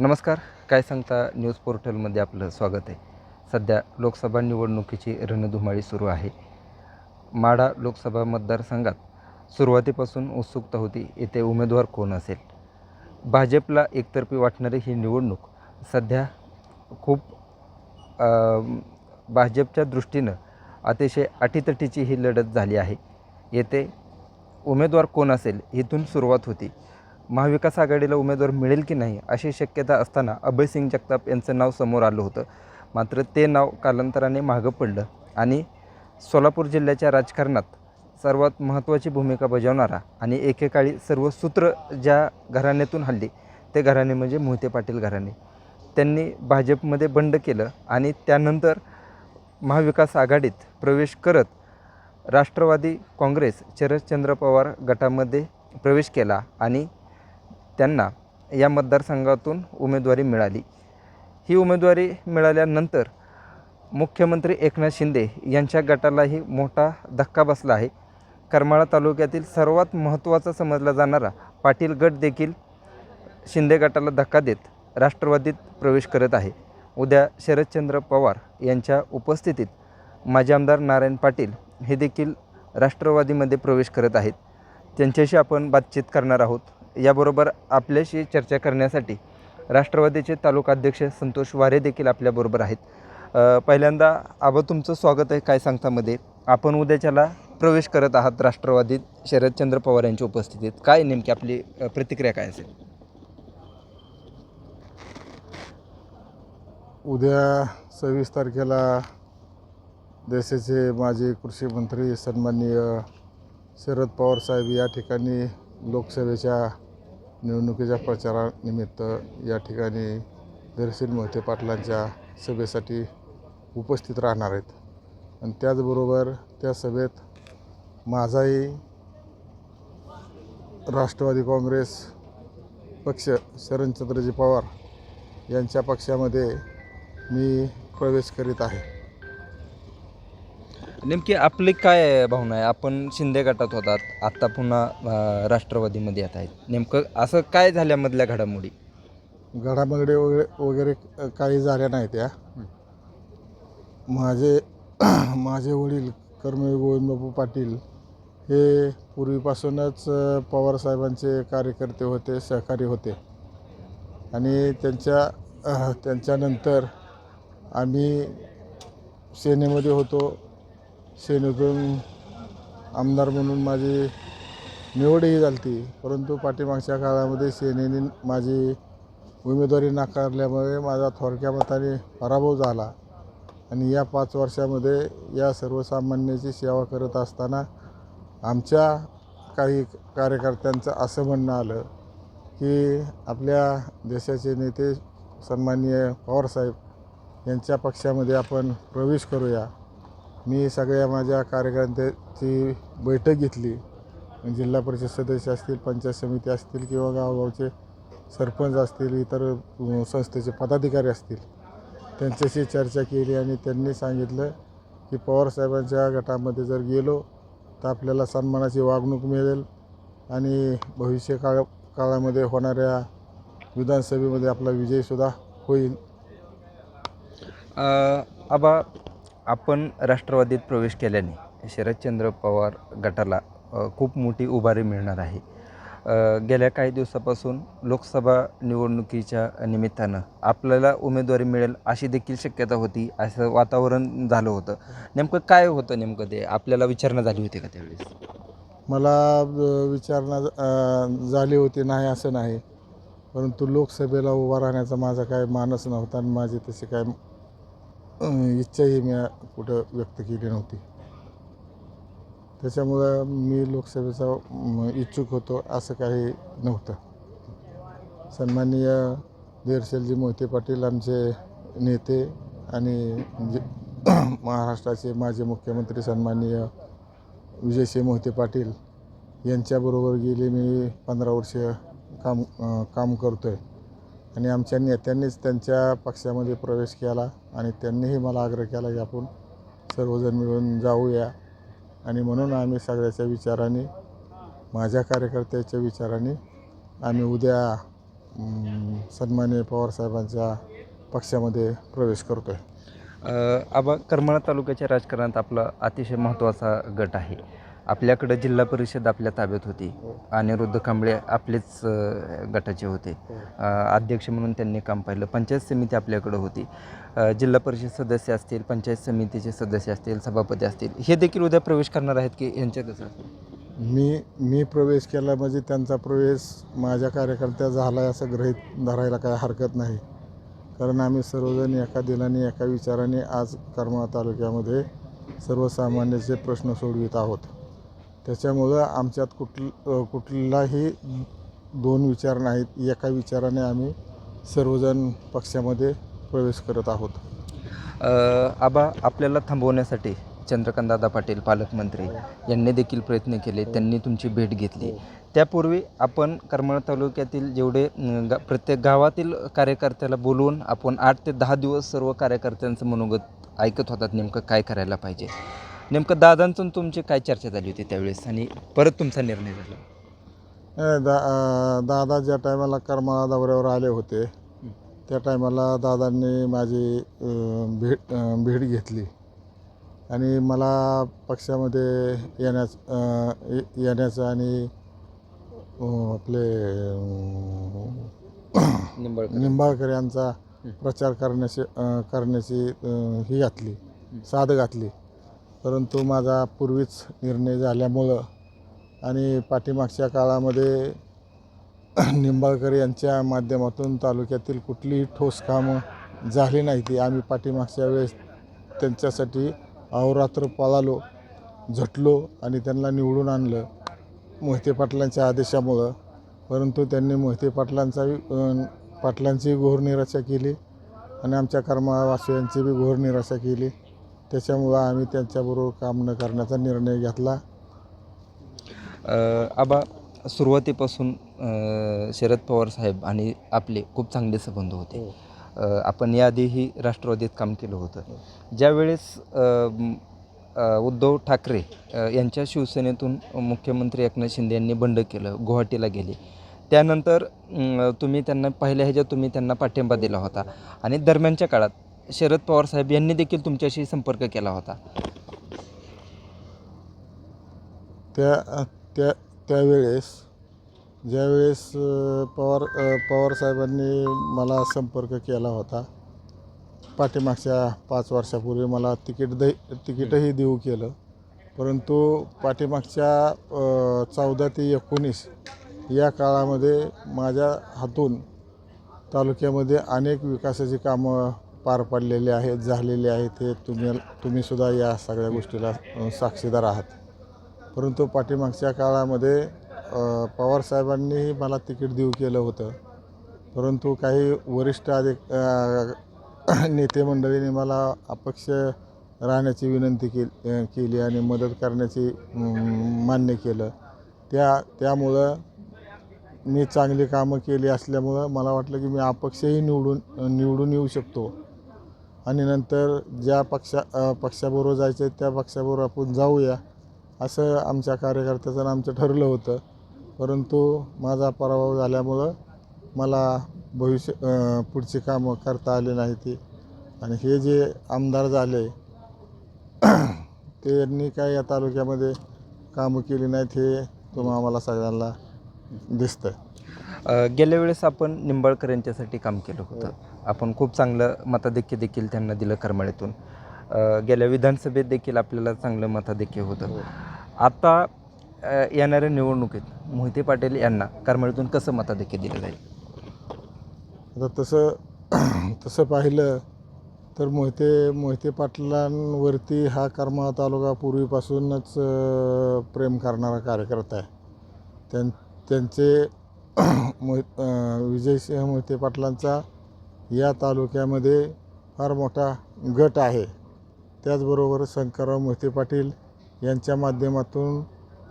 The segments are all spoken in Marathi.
नमस्कार. काय सांगता न्यूज पोर्टलमध्ये आपलं स्वागत आहे. सध्या लोकसभा निवडणुकीची रणधुमाळी सुरू आहे. माढा लोकसभा मतदारसंघात सुरुवातीपासून उत्सुकता होती येथे उमेदवार कोण असेल? भाजपला एकतर्फी वाटणारी ही निवडणूक सध्या खूप भाजपच्या दृष्टीनं अतिशय अटीतटीची ही लढत झाली आहे. येथे उमेदवार कोण असेल इथून सुरुवात होती. महाविकास आघाडीला उमेदवार मिळेल की नाही अशी शक्यता असताना अभयसिंग जगताप यांचं नाव समोर आलं होतं. मात्र ते नाव कालांतराने मागं पडलं आणि सोलापूर जिल्ह्याच्या राजकारणात सर्वात महत्त्वाची भूमिका बजावणारा आणि एकेकाळी सर्व सूत्र ज्या घराण्यातून हल्ली ते घराणे म्हणजे मोहिते पाटील घराणे. त्यांनी भाजपमध्ये बंड केलं आणि त्यानंतर महाविकास आघाडीत प्रवेश करत राष्ट्रवादी काँग्रेस शरदचंद्र पवार गटामध्ये प्रवेश केला आणि त्यांना या मतदारसंघातून उमेदवारी मिळाली. ही उमेदवारी मिळाल्यानंतर मुख्यमंत्री एकनाथ शिंदे यांच्या गटालाही मोठा धक्का बसला आहे. करमाळा तालुक्यातील सर्वात महत्त्वाचा समजला जाणारा पाटील गट देखील शिंदे गटाला धक्का देत राष्ट्रवादीत प्रवेश करत आहे. उद्या शरदचंद्र पवार यांच्या उपस्थितीत माजी आमदार नारायण पाटील हे देखील राष्ट्रवादीमध्ये प्रवेश करत आहेत. त्यांच्याशी आपण बातचीत करणार आहोत. याबरोबर आपल्याशी चर्चा करण्यासाठी राष्ट्रवादीचे तालुका अध्यक्ष संतोष वारे देखील आपल्याबरोबर आहेत. पहिल्यांदा आबा तुमचं स्वागत आहे काय सांगतामध्ये? आपण उद्याच्याला प्रवेश करत आहात राष्ट्रवादीत शरदचंद्र पवार यांच्या उपस्थितीत. काय नेमकी आपली प्रतिक्रिया काय असेल? उद्या सव्वीस तारखेला देशाचे माजी कृषी मंत्री सन्माननीय शरद पवार साहेब या ठिकाणी लोकसभेच्या निवडणुकीच्या प्रचारानिमित्त या ठिकाणी धैर्यशील मोहिते पाटलांच्या सभेसाठी उपस्थित राहणार आहेत. आणि त्याचबरोबर त्या सभेत माझाही राष्ट्रवादी काँग्रेस पक्ष शरणचंद्रजी पवार यांच्या पक्षामध्ये मी प्रवेश करीत आहे. नेमकी आपली काय भावना आहे? आपण शिंदे गटात होतात आत्ता पुन्हा अ, राष्ट्रवादीमध्ये येत आहेत. नेमकं असं काय झाल्यामधल्या घडामोडी? घडामोडी वगैरे वगैरे काही झाल्या नाही त्या माझे माझे वडील कर्मवीर गोविंदबाबू पाटील हे पूर्वीपासूनच अ, पवारसाहेबांचे कार्यकर्ते होते सहकारी होते. आणि त्यांच्या अ, त्यांच्यानंतर आम्ही सेनेमध्ये होतो सेनेतून आमदार म्हणून माझी निवडही झाली ती परंतु पाठीमागच्या काळामध्ये सेनेने माझी उमेदवारी नाकारल्यामुळे माझा थोडक्या मताने पराभव झाला. आणि या पाच वर्षामध्ये या सर्वसामान्याची सेवा करत असताना आमच्या काही कार्यकर्त्यांचं असं म्हणणं आलं की आपल्या देशाचे नेते सन्माननीय पवारसाहेब यांच्या पक्षामध्ये आपण प्रवेश करूया. मी सगळ्या माझ्या कार्यकर्त्यांची बैठक घेतली. जिल्हा परिषद सदस्य असतील पंचायत समिती असतील किंवा गावगावचे सरपंच असतील इतर संस्थेचे पदाधिकारी असतील त्यांच्याशी चर्चा केली आणि त्यांनी सांगितलं की पवारसाहेबांच्या गटामध्ये जर गेलो तर आपल्याला सन्मानाची वागणूक मिळेल आणि भविष्य काळ काळामध्ये होणाऱ्या विधानसभेमध्ये आपला विजयसुद्धा होईल. आबा आपण राष्ट्रवादीत प्रवेश केल्याने शरदचंद्र पवार गटाला खूप मोठी उभारी मिळणार आहे. गेल्या काही दिवसापासून लोकसभा निवडणुकीच्या निमित्तानं आपल्याला उमेदवारी मिळेल अशी देखील शक्यता होती असं वातावरण झालं होतं. नेमकं काय होतं नेमकं ते? आपल्याला विचारणा झाली होती का त्यावेळेस? मला विचारणा झाली होती नाही असं नाही. परंतु लोकसभेला उभा राहण्याचा माझा काय मानस नव्हता आणि माझी तशी काय इच्छाही मी कुठं व्यक्त केली नव्हती. त्याच्यामुळं मी लोकसभेचा इच्छुक होतो असं काही नव्हतं. सन्माननीय देरशेलजी मोहिते पाटील आमचे नेते आणि जे महाराष्ट्राचे माजी मुख्यमंत्री सन्माननीय विजयसिंह मोहिते पाटील यांच्याबरोबर गेले मी पंधरा वर्ष काम काम करतो आहे आणि आमच्या नेत्यांनीच त्यांच्या पक्षामध्ये प्रवेश केला आणि त्यांनीही मला आग्रह केला की आपण सर्वजण मिळून जाऊया. आणि म्हणून आम्ही सगळ्याच्या विचाराने माझ्या कार्यकर्त्याच्या विचाराने आम्ही उद्या अं, सन्माननीय पवारसाहेबांच्या पक्षामध्ये प्रवेश करतो आहे आबा करमाळा तालुक्याच्या राजकारणात आपला अतिशय महत्त्वाचा गट आहे. आपल्याकडं जिल्हा परिषद आपल्या ताब्यात होती अनिरुद्ध कांबळे आपलेच गटाचे होते. अ, अध्यक्ष म्हणून त्यांनी काम पाहिलं. पंचायत समिती आपल्याकडं होती. जिल्हा परिषद सदस्य असतील पंचायत समितीचे सदस्य असतील सभापती असतील हे देखील उद्या प्रवेश करणार आहेत की यांच्यातच असेल मी मी प्रवेश केला म्हणजे त्यांचा प्रवेश माझ्या कार्यकर्त्या झाला आहे असं गृहीत धरायला काय हरकत नाही. कारण आम्ही सर्वजण एका दिलाने एका विचाराने आज करमाळा तालुक्यामध्ये सर्वसामान्याचे प्रश्न सोडवित आहोत. त्याच्यामुळं आमच्यात कुठलं कुठलाही दोन विचार नाहीत. एका विचाराने आम्ही सर्वजण पक्षामध्ये प्रवेश करत आहोत. आबा आपल्याला थांबवण्यासाठी चंद्रकांतदादा पाटील पालकमंत्री यांनी देखील प्रयत्न केले. त्यांनी तुमची भेट घेतली. त्यापूर्वी आपण करमाळा तालुक्यातील जेवढे गा प्रत्येक गावातील कार्यकर्त्याला बोलवून आपण आठ ते दहा दिवस सर्व कार्यकर्त्यांचं मनोगत ऐकत होतात नेमकं काय करायला पाहिजे. नेमकं दादांचं आणि तुमची काय चर्चा झाली होती त्यावेळेस? आणि परत तुमचा निर्णय झाला. दा अ, दादा ज्या टायमाला करमाळा दौऱ्यावर आले होते त्या टायमाला दादांनी माझी अ, भेट अ, भेट घेतली. आणि मला पक्षामध्ये येण्याच अ, ये- येण्याचं आणि अ, आपले अ, निंबाळकर. निंबाळकर यांचा प्रचार करण्याची अ, करण्याची अ, ही घातली साध घातली. परंतु माझा पूर्वीच निर्णय झाल्यामुळं आणि पाठीमागच्या काळामध्ये निंबाळकर यांच्या माध्यमातून तालुक्यातील कुठलीही ठोस कामं झाली नाही ती. आम्ही पाठीमागच्या वेळेस त्यांच्यासाठी अहोरात्र पळालो झटलो आणि त्यांना निवडून आणलं मोहिते पाटलांच्या आदेशामुळं. परंतु त्यांनी मोहिते पाटलांचा पाटलांचीही पाटलांची घोर निराशा केली आणि आमच्या कर्मवासियांची बी घोर निराशा केली. त्याच्यामुळं आम्ही त्यांच्याबरोबर काम न करण्याचा निर्णय घेतला. आबा सुरुवातीपासून अ, शरद पवार साहेब आणि आपले खूप चांगले संबंध होते. अ, आपण याआधीही राष्ट्रवादीत काम केलं होतं. ज्यावेळेस अ, म, अ, उद्धव ठाकरे अ, यांच्या शिवसेनेतून मुख्यमंत्री एकनाथ शिंदे यांनी बंड केलं गुवाहाटीला गेले. त्यानंतर अं, तुम्ही त्यांना पहिल्या ह्याच्यात तुम्ही त्यांना पाठिंबा दिला होता. आणि दरम्यानच्या काळात शरद पवार साहेब यांनी देखील तुमच्याशी संपर्क केला होता. त्या त्या त्यावेळेस ज्यावेळेस पवार पवार साहेबांनी मला संपर्क केला होता पाठीमागच्या पाच वर्षापूर्वी मला तिकीट दे तिकीटही देऊ केलं. परंतु पाठीमागच्या चौदा ते एकोणीस या काळामध्ये माझ्या हातून तालुक्यामध्ये अनेक विकासाची कामं पार पडलेले आहेत झालेले आहेत हे तुम्ही तुम्हीसुद्धा या सगळ्या गोष्टीला साक्षीदार आहात. परंतु पाठीमागच्या काळामध्ये पवार पवारसाहेबांनीही मला तिकीट देऊ केलं होतं. परंतु काही वरिष्ठ अधिक नेते मंडळींनी मला अपक्ष राहण्याची विनंती केली केली आणि मदत करण्याची मान्य केलं. त्या त्यामुळं मी चांगली कामं केली असल्यामुळं मला वाटलं की मी अपक्षही निवडून निवडून येऊ शकतो. आणि नंतर ज्या पक्षा पक्षाबरोबर जायचं आहे त्या पक्षाबरोबर आपण जाऊया असं आमच्या कार्यकर्त्याचं आमचं ठरलं होतं. परंतु माझा पराभव झाल्यामुळं मला भविष्य पुढची कामं करता आली नाही ती. आणि हे जे आमदार झाले त्यांनी काय या तालुक्यामध्ये कामं केली नाहीत हे तुम्हा आम्हाला सगळ्यांना दिसतं गेल्या वेळेस आपण निंबाळकर यांच्यासाठी काम केलं होतं. आपण खूप चांगलं मताधिक्य देखील त्यांना दिलं करमाळ्यातून अ, गेल्या विधानसभेत देखील आपल्याला चांगलं मताधिक्य होतं. आता अ, येणाऱ्या निवडणुकीत मोहिते पाटील यांना करमाळ्यातून कसं मताधिक्य दिलं जाईल? आता तसं तसं पाहिलं तर मोहिते मोहिते पाटलांवरती हा करमाळा तालुका पूर्वीपासूनच प्रेम करणारा कार्यकर्ता आहे. त्यां त्यांचे मोहित विजयसिंह मोहिते पाटलांचा या तालुक्यामध्ये फार मोठा गट आहे. त्याचबरोबर शंकरराव मोहिते पाटील यांच्या माध्यमातून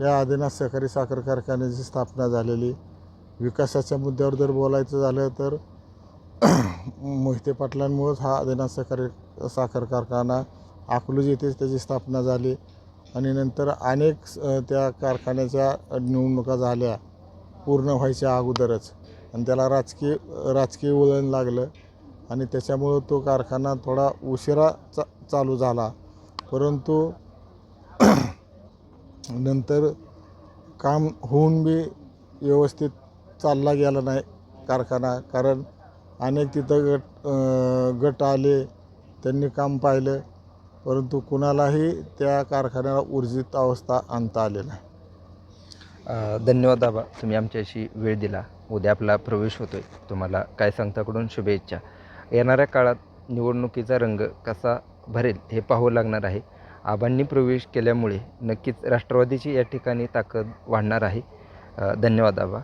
या आदिनाथ सहकारी साखर कारखान्याची स्थापना झालेली. विकासाच्या मुद्द्यावर जर बोलायचं झालं तर मोहिते पाटलांमुळंच हा आदिनाथ सहकारी साखर कारखाना अकलूज येथेच त्याची स्थापना झाली. आणि नंतर अनेक त्या कारखान्याच्या निवडणुका झाल्या. पूर्ण व्हायच्या अगोदरच. आणि त्याला राजकीय राजकीय वळण लागलं. आणि त्याच्यामुळं तो कारखाना थोडा उशिरा चा चालू झाला. परंतु नंतर काम होऊन बी व्यवस्थित चालला गेला नाही कारखाना. कारण अनेक तिथं गट गट आले त्यांनी काम पाहिलं परंतु कुणालाही त्या कारखान्याला ऊर्जित अवस्था आणता आली नाही. धन्यवाद बाबा तुम्ही आमच्याशी वेळ दिला. उद्या आपला प्रवेश होतोय. तुम्हाला काय सांगताकडून शुभेच्छा. येणाऱ्या काळात निवडणुकीचा रंग कसा भरेल हे पाहावं लागणार आहे. आबांनी प्रवेश केल्यामुळे नक्कीच राष्ट्रवादीची या ठिकाणी ताकद वाढणार आहे. धन्यवाद आबा.